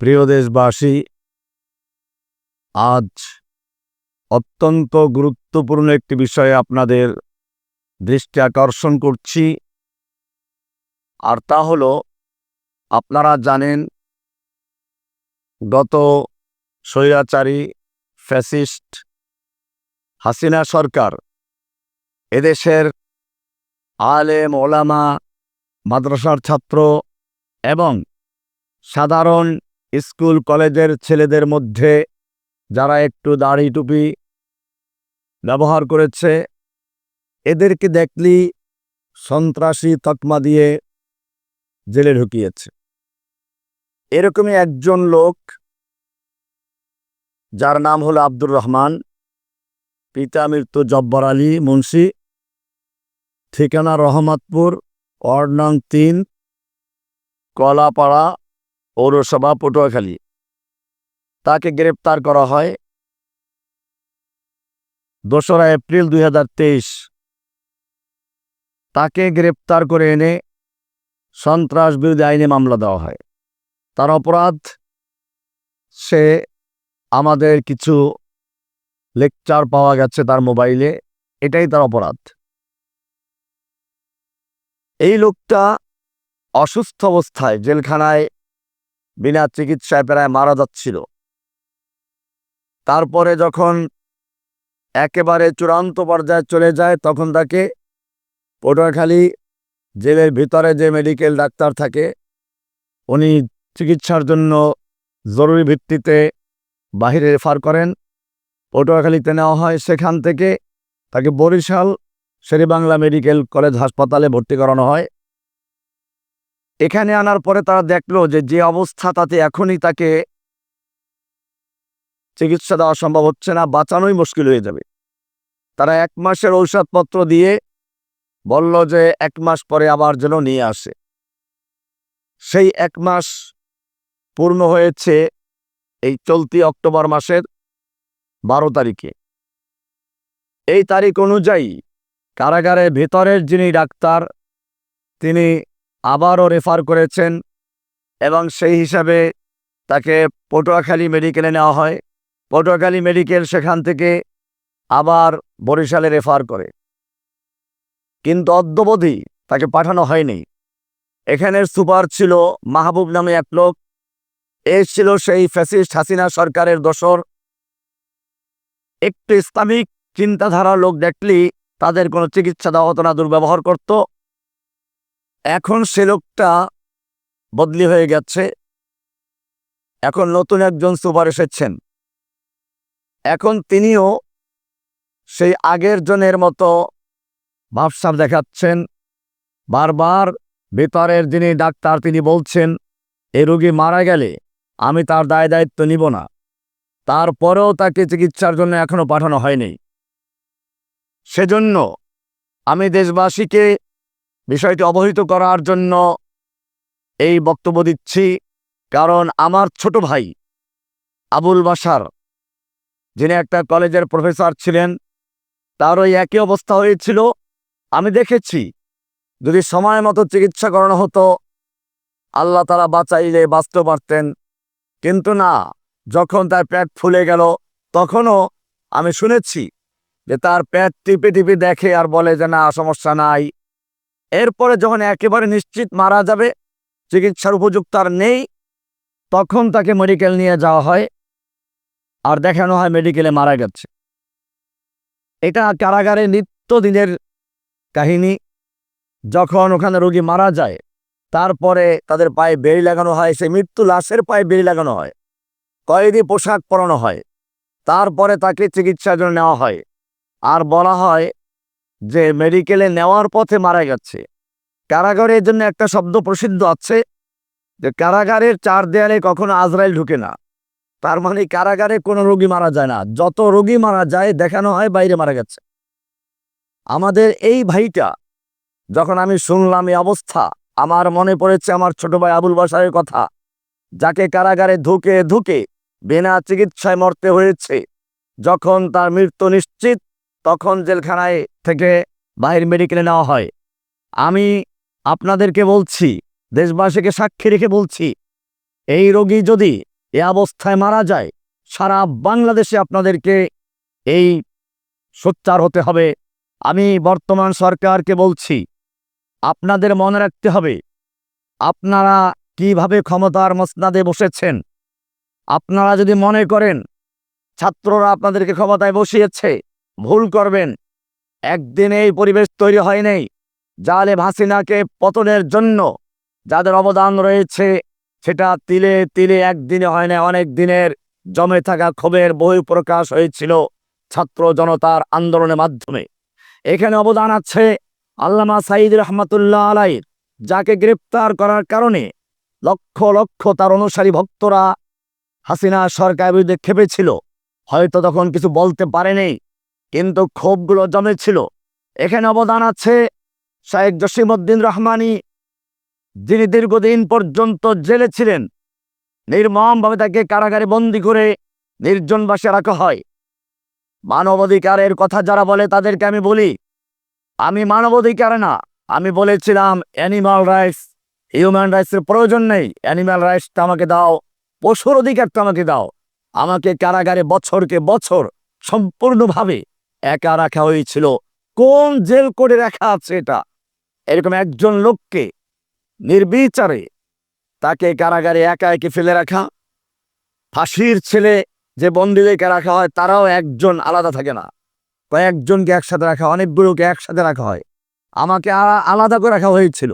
প্রিয় দেশবাসী, আজ অত্যন্ত গুরুত্বপূর্ণ একটি বিষয়ে আপনাদের দৃষ্টি আকর্ষণ করছি, আর তা হল, আপনারা জানেন, গত স্বৈরাচারী ফ্যাসিস্ট হাসিনা সরকার এদেশের আলেম ওলামা, মাদ্রাসার ছাত্র এবং সাধারণ স্কুল, কলেজের ছেলেদের মধ্যে যারা একটু দাড়ি টুপি ব্যবহার করেছে, এদেরকে দেখলি সন্ত্রাসী তকমা দিয়ে জেলে ঢুকিয়েছে। এরকমই একজন লোক যার নাম হলো আব্দুর রহমান, পিতা মৃত্যু জব্বর আলী মুন্সি, ঠিকানা রহমতপুর নং তিন, কলাপাড়া পৌরসভা পটুয়াখালী। তাকে গ্রেপ্তার করা হয় দোসরা এপ্রিল দুই হাজার তেইশ। তাকে গ্রেপ্তার করে এনে সন্ত্রাস বিরোধী আইনে মামলা দেওয়া হয়। তার অপরাধ, সে আমাদের কিছু লেকচার পাওয়া গেছে তার মোবাইলে, এটাই তার অপরাধ। এই লোকটা অসুস্থ অবস্থায় জেলখানায় বিনা চিকিৎসায় প্রায় মারা যাচ্ছিল। তারপরে যখন একেবারে চূড়ান্ত পর্যায়ে চলে যায়, তখন তাকে পটুয়াখালী জেলের ভিতরে যে মেডিকেল ডাক্তার থাকে, উনি চিকিৎসার জন্য জরুরি ভিত্তিতে বাহিরে রেফার করেন। পটুয়াখালীতে নেওয়া হয়। সেখান থেকে তাকে বরিশাল, শেরেবাংলা মেডিকেল কলেজ হাসপাতালে ভর্তি করানো হয়। এখানে আনার পরে তারা দেখল যে যে অবস্থা তাতে এখনই তাকে চিকিৎসা দেওয়া সম্ভব হচ্ছে না, বাঁচানোই মুশকিল হয়ে যাবে। তারা এক মাসের ঔষধপত্র দিয়ে বলল যে, এক মাস পরে আবার যেন নিয়ে আসে। সেই এক মাস পূর্ণ হয়েছে এই চলতি অক্টোবর মাসের বারো তারিখে। এই তারিখ অনুযায়ী কারাগারের ভেতরের যিনি ডাক্তার, তিনি আবারও রেফার করেছেন এবং সেই হিসাবে তাকে পটুয়াখালী মেডিকেলে নেওয়া হয়। পটুয়াখালী মেডিকেল সেখান থেকে আবার বরিশালে রেফার করে। কিন্তু অদ্যবধি তাকে পাঠানো হয়নি। এখানের সুপার ছিল মাহবুব নামে এক লোক। এ ছিল সেই ফ্যাসিস্ট হাসিনা সরকারের দোসর একটু ইসলামিক চিন্তাধারার লোক দেখলি তাদের কোনো চিকিৎসা দেওয়া হতো না, দুর্ব্যবহার করত। এখন সে লোকটা বদলি হয়ে গেছে। এখন নতুন একজন সুপার এসেছেন। এখন তিনিও সেই আগের জনের মতো ভাবসাব দেখাচ্ছেন। বারবার ভেতরের যিনি ডাক্তার, তিনি বলছেন, এ রোগী মারা গেলে আমি তার দায় দায়িত্ব নিব না। তারপরেও তাকে চিকিৎসার জন্য এখনও পাঠানো হয়নি। সেজন্য আমি দেশবাসীকে বিষয়টি অবহিত করার জন্য এই বক্তব্য দিচ্ছি, কারণ আমার ছোট ভাই আবুল বাসার যিনি একটা কলেজের প্রফেসর ছিলেন, তার ওই একই অবস্থা হয়েছিল। আমি দেখেছি, যদি সময় মতো চিকিৎসা করানো হতো, আল্লাহ তারা বাঁচাইলে বাঁচতে পারতেন। কিন্তু না, যখন তার প্যাট ফুলে গেল, তখনও আমি শুনেছি যে তার প্যাট টিপে টিপে দেখে আর বলে যে, না, সমস্যা নাই। এরপরে যখন একেবারে নিশ্চিত মারা যাবে, চিকিৎসার উপযুক্ত আর নেই, তখন তাকে মেডিকেল নিয়ে যাওয়া হয়। আর দেখানো হয় মেডিকেলে মারা গেছে। এটা কারাগারে নিত্যদিনের কাহিনী। যখন ওখানে রোগী মারা যায়, তারপরে তাদের পায়ে বেড়ি লাগানো হয়, সেই মৃত্যু লাশের পায়ে বেড়ি লাগানো হয়, কয়েদি পোশাক পরানো হয়। তারপরে তাকে চিকিৎসার জন্য নেওয়া হয়। আর বলা হয় যে মেডিকেলে নেওয়ার পথে মারা গেছে। কারাগারের জন্য একটা শব্দ প্রসিদ্ধ আছে যে কারাগারের চার দেয়ালে কখনো আজরাইল ঢুকে না। তার মানে কারাগারে কোনো রোগী মারা যায় না। যত রোগী মারা যায়, দেখানো হয় বাইরে মারা গেছে। আমাদের এই ভাইটা, যখন আমি শুনলাম এই অবস্থা, আমার মনে পড়েছে আমার ছোট ভাই আবুল বাসারের কথা, যাকে কারাগারে ধুকে ধুকে বিনা চিকিৎসায় মরতে হয়েছে, যখন তার মৃত্যু নিশ্চিত তখন জেলখানায় থেকে বাহির মেডিকেলে নেওয়া হয়। আমি আপনাদেরকে বলছি, দেশবাসীকে সাক্ষী রেখে বলছি, এই রোগী যদি এ অবস্থায় মারা যায়, সারা বাংলাদেশে আপনাদেরকে এই সোচ্চার হতে হবে। আমি বর্তমান সরকারকে বলছি, আপনাদের মনে রাখতে হবে, আপনারা কীভাবে ক্ষমতার মসনাদে বসেছেন? আপনারা যদি মনে করেন, ছাত্ররা আপনাদেরকে ক্ষমতায় বসিয়েছে ভুল করবেন। একদিন এই পরিবেশ তৈরি হয় নাই। জালেম হাসিনাকে পতনের জন্য যাদের অবদান রয়েছে, সেটা তিলে তিলে একদিনে হয় না অনেক দিনের জমে থাকা ক্ষোভের বই প্রকাশ হয়েছিল ছাত্র জনতার আন্দোলনের মাধ্যমে। এখানে অবদান আছে আল্লামা সাইদ রহমতুল্লাহ আলাইর যাকে গ্রেপ্তার করার কারণে লক্ষ লক্ষ তার অনুসারী ভক্তরা হাসিনা সরকার বিরুদ্ধে খেপেছিল হয়তো তখন কিছু বলতে পারেনি। কিন্তু ক্ষোভগুলো জমেছিল। এখানে অবদান আছে শাহেক জসিমউদ্দিন রহমানী, যিনি দীর্ঘদিন পর্যন্ত জেলে ছিলেন। নির্মমভাবে তাকে কারাগারে বন্দি করে নির্জন বাসে রাখা হয়। মানবাধিকারের কথা যারা বলে তাদেরকে আমি বলি। আমি মানবাধিকার না, আমি বলেছিলাম অ্যানিমাল রাইটস হিউম্যান রাইটসের প্রয়োজন নেই। অ্যানিমাল রাইটসটা আমাকে দাও, পশুর অধিকারটা আমাকে দাও। আমাকে কারাগারে বছরকে বছর সম্পূর্ণভাবে একা রাখা হয়েছিল। কোন জেল করে রাখা আছে এটা? এরকম একজন লোককে নির্বিচারে তাকে কারাগারে একা একে ফেলে রাখা, ফাঁসির ছেলে যে বন্দীদেরকে রাখা হয়, তারাও একজন আলাদা থাকে না। কয়েকজনকে একসাথে রাখা অনেকগুলোকে একসাথে রাখা হয়। আমাকে আলাদা করে রাখা হয়েছিল।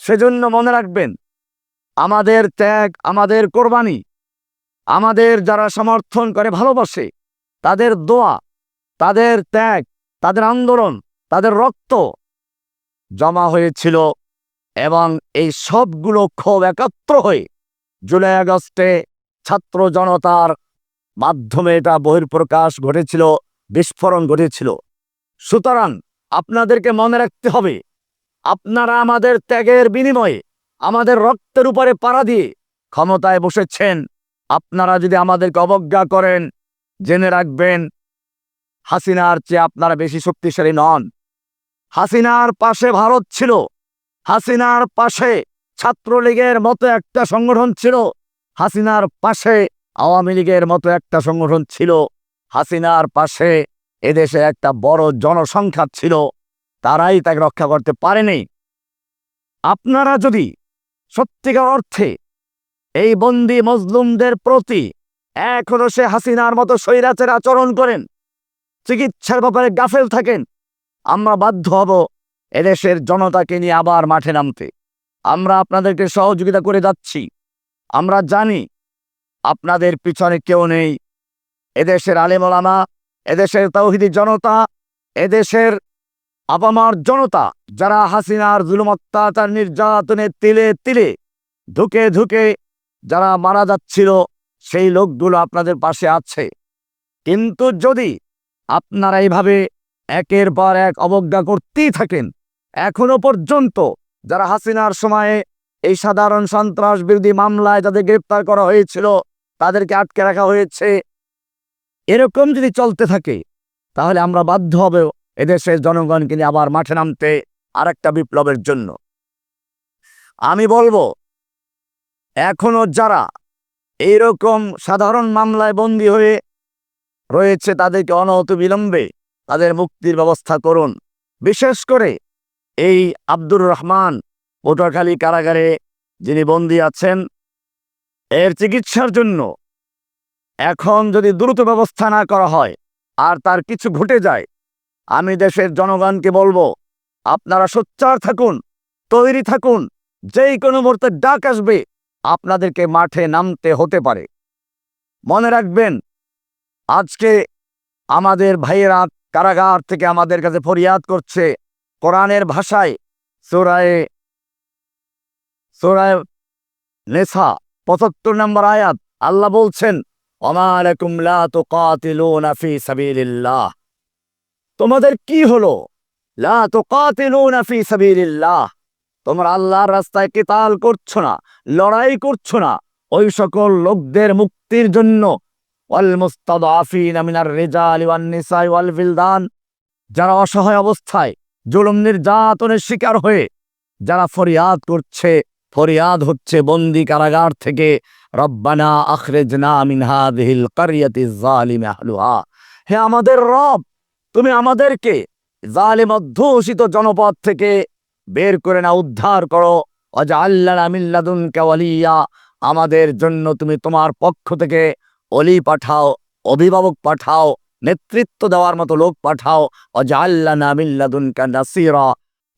সেজন্য মনে রাখবেন, আমাদের ত্যাগ, আমাদের কোরবানি, আমাদের যারা সমর্থন করে, ভালোবাসে, তাদের দোয়া তাদের ত্যাগ, তাদের আন্দোলন, তাদের রক্ত জমা হয়েছিল এবং এই সবগুলো ক্ষোভ একাত্র হয়ে জুলাই আগস্টে ছাত্র জনতার মাধ্যমে এটা বহির্প্রকাশ ঘটেছিল, বিস্ফোরণ ঘটেছিল। সুতরাং আপনাদেরকে মনে রাখতে হবে, আপনারা আমাদের ত্যাগের বিনিময়ে আমাদের রক্তের উপরে পাড়া দিয়ে ক্ষমতায় বসেছেন। আপনারা যদি আমাদেরকে অবজ্ঞা করেন, জেনে রাখবেন হাসিনার চেয়ে আপনারা বেশি শক্তিশালী নন। হাসিনার পাশে ভারত ছিল। হাসিনার পাশে ছাত্রলীগের মতো একটা সংগঠন ছিল। হাসিনার পাশে আওয়ামী লীগের মতো একটা সংগঠন ছিল। হাসিনার পাশে এদেশে একটা বড় জনসংখ্যা ছিল। তারাই তাকে রক্ষা করতে পারেনি। আপনারা যদি সত্যিকার অর্থে এই বন্দি মজলুমদের প্রতি এখনও সে হাসিনার মতো স্বৈরাচের আচরণ করেন চিকিৎসার ব্যাপারে গাফেল থাকেন। আমরা বাধ্য হব এদেশের জনতাকে নিয়ে আবার মাঠে নামতে। আমরা আপনাদেরকে সহযোগিতা করে যাচ্ছি। আমরা জানি আপনাদের পিছনে কেউ নেই। এদেশের আলেমলামা এদেশের তৌহিদি জনতা, এদেশের আপামার জনতা, যারা হাসিনার জুলুম অত্যাচার নির্যাতনে তিলে তিলে ধুকে ধুকে যারা মারা যাচ্ছিল, সেই লোকগুলো আপনাদের পাশে আছে। কিন্তু যদি আপনারা এইভাবে একের পর এক অবজ্ঞা করতেই থাকেন। এখনও পর্যন্ত যারা হাসিনার সময়ে এই সাধারণ সন্ত্রাস বিরোধী মামলায় যাদের গ্রেপ্তার করা হয়েছিল, তাদেরকে আটকে রাখা হয়েছে। এরকম যদি চলতে থাকে, তাহলে আমরা বাধ্য হব এদেশের জনগণকে নিয়ে আবার মাঠে নামতে আরেকটা বিপ্লবের জন্য। আমি বলব, এখনও যারা এইরকম সাধারণ মামলায় বন্দী হয়ে রয়েছে তাদেরকে অনহত বিলম্বে তাদের মুক্তির ব্যবস্থা করুন। বিশেষ করে এই আব্দুর রহমান পটুয়াখালী কারাগারে যিনি বন্দী আছেন, এর চিকিৎসার জন্য এখন যদি দ্রুত ব্যবস্থা না করা হয় আর তার কিছু ঘটে যায়, আমি দেশের জনগণকে বলব, আপনারা সোচ্চার থাকুন, তৈরি থাকুন, যেই কোনো মুহূর্তে ডাক আসবে, আপনাদেরকে মাঠে নামতে হতে পারে। মনে রাখবেন আজকে আমাদের ভাইয়েরা কারাগার থেকে আমাদের কাছে ফরিয়াদ করছে। কোরআনের ভাষায় সোরায়ে, সোরায় নেশা পঁচাত্তর নম্বর আয়াত আল্লাহ বলছেন তোমাদের কি হলো? তোমরা আল্লাহর রাস্তায় কেতাল করছ না, লড়াই করছ না। ওই সকল লোকদের মুক্তির জন্য রিজালি ওয়ান নিসাই ওয়াল বিলদান যারা অসহায় অবস্থায় জুলুম নির্যাতনের শিকার হয়ে, যারা ফরিয়াদ করছে, ফরিয়াদ হচ্ছে বন্দি কারাগার থেকে, রব্বানা আখরেজনা মিন হাযিহিল কারিয়াতি যালিমি আহলুহা। হে আমাদের রব, তুমি আমাদেরকে জালিম অধ্যুষিত জনপদ থেকে বের করে না উদ্ধার করো। অজাল্লানা মিল্লাদুনকা ওয়ালিয়া, আমাদের জন্য তুমি তোমার পক্ষ থেকে অলি পাঠাও, অভিভাবক পাঠাও, নেতৃত্ব দেওয়ার মতো লোক পাঠাও। নাসিরা।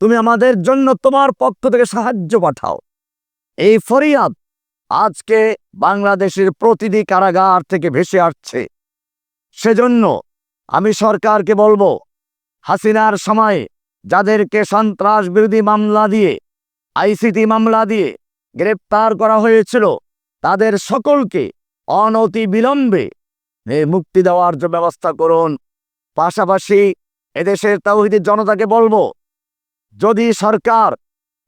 তুমি আমাদের জন্য তোমার পক্ষ থেকে সাহায্য পাঠাও। এই ফরিয়াদ আজকে বাংলাদেশের প্রতিটি কারাগার থেকে ভেসে আসছে। সেজন্য আমি সরকারকে বলব, হাসিনার সময়ে যাদেরকে সন্ত্রাস বিরোধী মামলা দিয়ে, আইসিটি মামলা দিয়ে গ্রেপ্তার করা হয়েছিল, তাদের সকলকে অনতি বিলম্বে মুক্তি দেওয়ার যে ব্যবস্থা করুন। পাশাপাশি এদেশের তাওহিদের জনতাকে বলব, যদি সরকার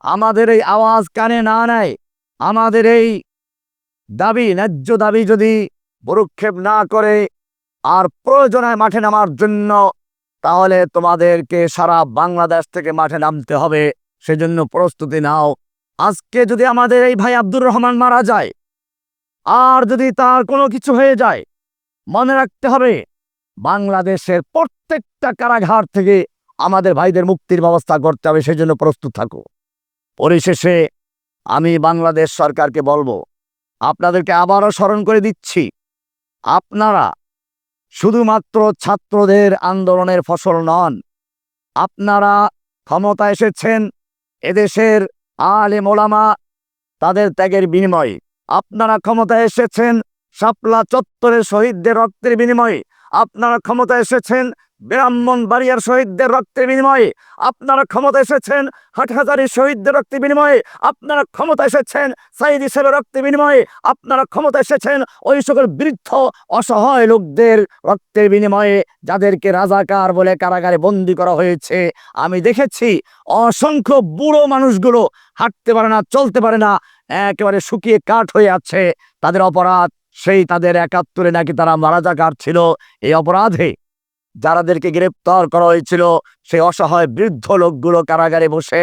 আমাদের এই আওয়াজ কানে না নেয়, আমাদের এই দাবি, ন্যায্য দাবি যদি ভরুক্ষেপ না করে আর প্রয়োজনে মাঠে নামার জন্য, তাহলে তোমাদেরকে সারা বাংলাদেশ থেকে মাঠে নামতে হবে। সেজন্য প্রস্তুতি নাও। আজকে যদি আমাদের এই ভাই আব্দুর রহমান মারা যায় আর যদি তার কোনো কিছু হয়ে যায়, মনে রাখতে হবে বাংলাদেশের প্রত্যেকটা কারাগার থেকে আমাদের ভাইদের মুক্তির ব্যবস্থা করতে হবে, সেজন্য প্রস্তুত থাকো। পরিশেষে আমি বাংলাদেশ সরকারকে বলব, আপনাদেরকে আবারও স্মরণ করে দিচ্ছি, আপনারা শুধুমাত্র ছাত্রদের আন্দোলনের ফসল নন, আপনারা ক্ষমতা এসেছেন, এদেশের আলে মোলামা তাদের ত্যাগের বিনিময়ে। আপনারা ক্ষমতা এসেছেন, শাপলা চত্বরের শহীদদের রক্তের বিনিময়ে। আপনারা ক্ষমতা এসেছেন, ব্রাহ্মণ বাড়িয়ার শহীদদের রক্তের বিনিময়ে। আপনারা ক্ষমতা এসেছেন, হাটহাজারি শহীদদের রক্তের বিনিময়ে। আপনারা ক্ষমতা এসেছেন সাইদ হিসেবে রক্তের বিনিময়ে। আপনারা ক্ষমতা এসেছেন, ওই সকল বৃদ্ধ, অসহায় লোকদের রক্তের বিনিময়ে, যাদেরকে রাজাকার বলে কারাগারে বন্দি করা হয়েছে। আমি দেখেছি, অসংখ্য বুড়ো মানুষগুলো হাঁটতে পারে না, চলতে পারে না। একেবারে শুকিয়ে কাঠ হয়ে আছে। তাদের অপরাধ, সেই তাদের একাত্তরে নাকি তারা মারাজাকার ছিল এই অপরাধে। যারাদেরকে গ্রেপ্তার করা হয়েছিল, সেই অসহায় বৃদ্ধ লোকগুলো কারাগারে বসে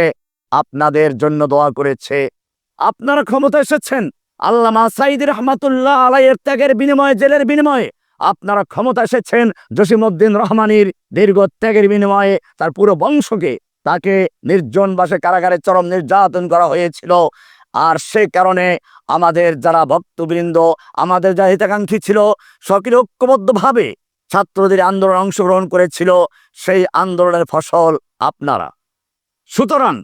আপনাদের জন্য দোয়া করেছে। আপনারা ক্ষমতা এসেছেন। আল্লামা সাইদ রহমাতুল্লাহ আলাইয়ের ত্যাগের বিনিময়ে, জেলের বিনিময়ে আপনারা ক্ষমতা এসেছেন। জসিমউদ্দিন রহমানির দীর্ঘ ত্যাগের বিনিময়ে তার পুরো বংশকে তাকে নির্জন বাসে কারাগারে চরম নির্যাতন করা হয়েছিল। আর সে কারণে আমাদের যারা ভক্তবৃন্দ, আমাদের যারা হিতাকাঙ্ক্ষী ছিল, সকলে ঐক্যবদ্ধভাবে ছাত্রদের আন্দোলনে অংশগ্রহণ করেছিল, সেই আন্দোলনের ফসল আপনারা। সুতরাং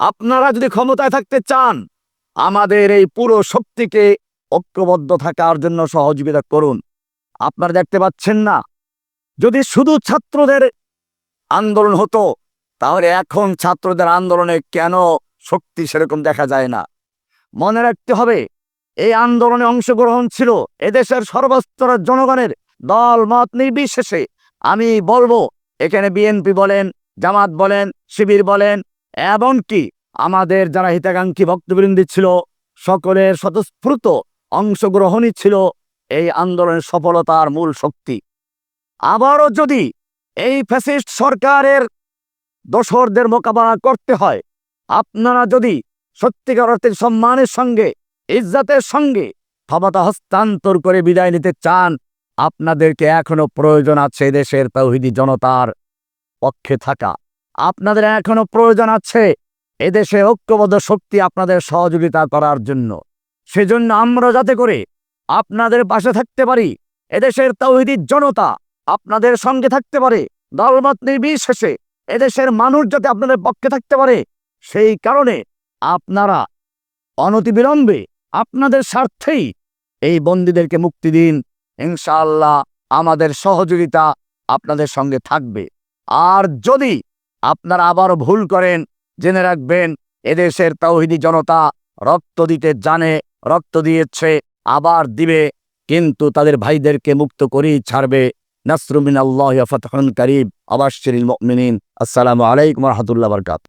আপনারা যদি ক্ষমতায় থাকতে চান, আমাদের এই পুরো শক্তিকে ঐক্যবদ্ধ থাকার জন্য সহযোগিতা করুন। আপনারা দেখতে পাচ্ছেন না, যদি শুধু ছাত্রদের আন্দোলন হতো, তাহলে এখন ছাত্রদের আন্দোলনে কেন শক্তি সেরকম দেখা যায় না? মনে রাখতে হবে, এই আন্দোলনে অংশগ্রহণ ছিল এদেশের সর্বস্তরের জনগণের দল, মত নির্বিশেষে। আমি বলব, এখানে বিএনপি বলেন, জামাত বলেন, শিবির বলেন, এমনকি আমাদের যারা হিতাকাঙ্ক্ষী ভক্তবৃন্দি ছিল, সকলের স্বতঃস্ফূর্ত অংশগ্রহণই ছিল এই আন্দোলনের সফলতার মূল শক্তি। আবারও যদি এই ফ্যাসিস্ট সরকারের দোসরদের মোকাবেলা করতে হয়, আপনারা যদি সত্যিকার অর্থে সম্মানের সঙ্গে, ইজ্জাতের সঙ্গে ক্ষমতা হস্তান্তর করে বিদায় নিতে চান, আপনাদেরকে এখনও প্রয়োজন আছে দেশের তৌহিদি জনতার পক্ষে থাকা। আপনাদের এখনও প্রয়োজন আছে এদেশে ঐক্যবদ্ধ শক্তি আপনাদের সহযোগিতা করার জন্য। সেজন্য আমরা যাতে করে আপনাদের পাশে থাকতে পারি, এদেশের তৌহিদি জনতা আপনাদের সঙ্গে থাকতে পারে, দলমত নির্বিশেষে এদেশের মানুষ যাতে আপনাদের পক্ষে থাকতে পারে, সেই কারণে আপনারা অনতিবিলম্বে আপনাদের স্বার্থেই এই বন্দীদেরকে মুক্তি দিন। ইনশাআল্লাহ আমাদের সহযোগিতা আপনাদের সঙ্গে থাকবে। আর যদি আপনারা আবারও ভুল করেন, জেনে রাখবেন, এদেশের তৌহিদি জনতা রক্ত দিতে জানে, রক্ত দিয়েছে, আবার দিবে, কিন্তু তাদের ভাইদেরকে মুক্ত করেই ছাড়বে। নাসরুমিন আল্লাহ ফতহন করিব আবাসিল মিনিন আসসালামু আলাইকুম রহমতুল্লাহ বরকাত